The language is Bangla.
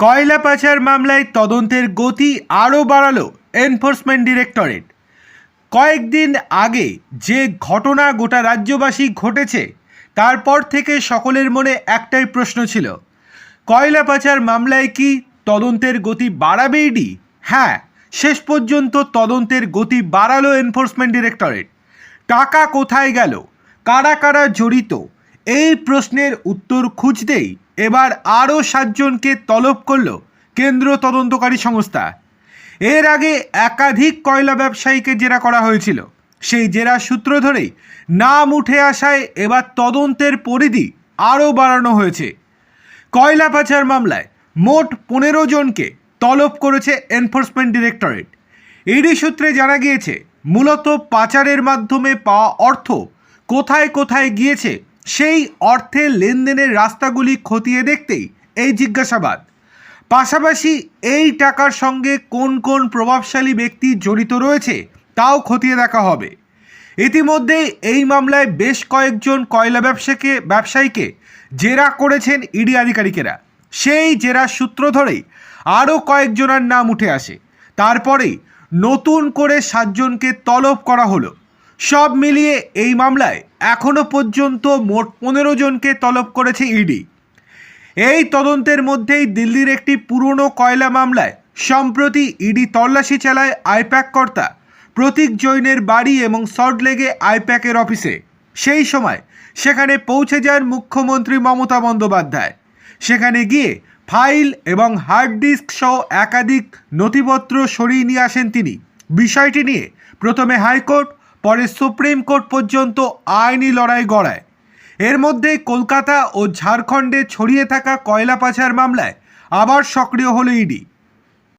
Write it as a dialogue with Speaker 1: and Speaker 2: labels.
Speaker 1: কয়লা পাচার মামলায় তদন্তের গতি আরও বাড়ালো এনফোর্সমেন্ট ডিরেক্টরেট। কয়েকদিন আগে যে ঘটনা গোটা রাজ্যবাসী ঘটেছে, তারপর থেকে সকলের মনে একটাই প্রশ্ন ছিল, কয়লা পাচার মামলায় কি তদন্তের গতি বাড়াবে ইডি হ্যাঁ শেষ পর্যন্ত তদন্তের গতি বাড়ালো এনফোর্সমেন্ট ডিরেক্টরেট। টাকা কোথায় গেল? কারা কারা জড়িত? এই প্রশ্নের উত্তর খুঁজতেই এবার আরও সাতজনকে তলব করল কেন্দ্র তদন্তকারী সংস্থা। এর আগে একাধিক কয়লা ব্যবসায়ীকে জেরা করা হয়েছিল। সেই জেরা সূত্র ধরেই নাম উঠে আসায় এবার তদন্তের পরিধি আরও বাড়ানো হয়েছে। কয়লা পাচার মামলায় মোট পনেরো জনকে তলব করেছে এনফোর্সমেন্ট ডিরেক্টরেট। ইডি সূত্রে জানা গিয়েছে, মূলত পাচারের মাধ্যমে পাওয়া অর্থ কোথায় কোথায় গিয়েছে সেই অর্থের লেনদেনের রাস্তাগুলি খতিয়ে দেখতেই এই জিজ্ঞাসাবাদ। পাশাপাশি এই টাকার সঙ্গে কোন কোন প্রভাবশালী ব্যক্তি জড়িত রয়েছে তাও খতিয়ে দেখা হবে। ইতিমধ্যেই এই মামলায় বেশ কয়েকজন কয়লা ব্যবসাকে, ব্যবসায়ীকে জেরা করেছেন ইডি আধিকারিকেরা। সেই জেরার সূত্র ধরেই আরও কয়েকজনের নাম উঠে আসে। তারপরেই নতুন করে সাতজনকে তলব করা হলো। সব মিলিয়ে এই মামলায় এখনও পর্যন্ত মোট পনেরো জনকে তলব করেছে ইডি। এই তদন্তের মধ্যেই দিল্লির একটি পুরনো কয়লা মামলায় সম্প্রতি ইডি তল্লাশি চালায় আইপ্যাক কর্তা প্রতীক জৈনের বাড়ি এবং সল্টলেগে আইপ্যাকের অফিসে। সেই সময় সেখানে পৌঁছে যান মুখ্যমন্ত্রী মমতা বন্দ্যোপাধ্যায়। সেখানে গিয়ে ফাইল এবং হার্ড ডিস্ক সহ একাধিক নথিপত্র সরিয়ে নিয়ে আসেন তিনি। বিষয়টি নিয়ে প্রথমে হাইকোর্ট পরে সুপ্রিম কোর্ট পর্যন্ত আইনি লড়াই গড়ায়। এর মধ্যে কলকাতা ও ঝাড়খণ্ডে ছড়িয়ে থাকা কয়লা পাচার মামলায় আবার সক্রিয় হলো ইডি।